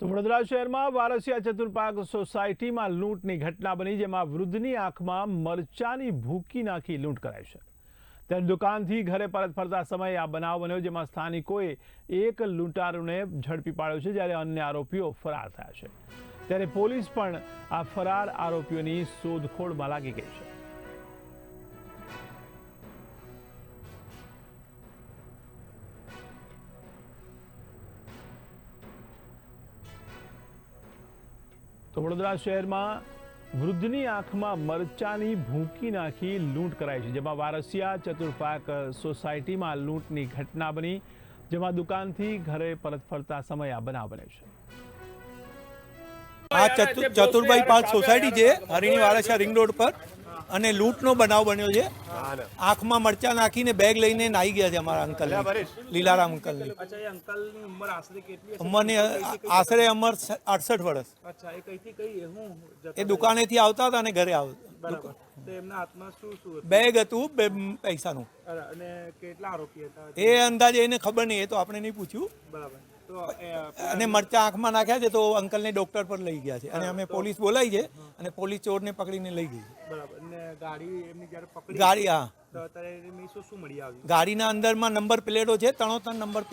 તો વડોદરા શહેરમાં વારસિયા ચતુર્પાક સોસાયટીમાં લૂંટની ઘટના બની, જેમાં વૃદ્ધની આંખમાં મરચાની ભૂકી નાખી લૂંટ કરાઈ છે. ત્યારે દુકાનથી ઘરે પરત ફરતા સમયે આ બનાવ બન્યો, જેમાં સ્થાનિકોએ એક લૂંટારૂને ઝડપી પાડ્યો છે, જ્યારે અન્ય આરોપીઓ ફરાર થયા છે. ત્યારે પોલીસ પણ આ ફરાર આરોપીઓની શોધખોળમાં લાગી ગઈ છે. તો વડોદરા શહેરમાં વૃદ્ધની આંખમાં મરચાની ભૂંકી નાખી લૂંટ કરાઈ છે, જેમાં વારસિયા ચતુર્પાક સોસાયટીમાં લૂંટની ઘટના બની, જેમાં દુકાનથી ઘરે પરત ફરતા સમયે આ બનાવ બને છે. આ ચતુ- ચતુરભાઈ પાર્ક સોસાયટી છે, હરિણી વાળાછા રિંગ રોડ પર. અને લૂંટનો બનાવ બન્યો છે. આંખમાં મરચા નાખીને બેગ લઈને નાઈ ગયા છે અમારા અંકલ લીલારામ આશરે અમને આશરે અમર અડસઠ વર્ષ. અચ્છા એ કઈથી કઈ હું જતા એ દુકાનેથી આવતા હતા અને ઘરે આવ બરાબર. તો એમના હાથમાં શું શું હતું? બેગ હતું બે પૈસાનું. એ અંદાજે એને ખબર નહીં એ તો આપણે નહીં પૂછ્યું. બરાબર. અને મરચા આંખમાં નાખ્યા છે તો અંકલને ડોક્ટર પર લઈ ગયા છે. અને અમે પોલીસ બોલાવી છે અને પોલીસ ચોરને પકડીને લઈ ગઈ ગાડી હા. ગાડીના અંદરમાં નંબર પ્લેટો છે ત્રણો ત્રણ નંબર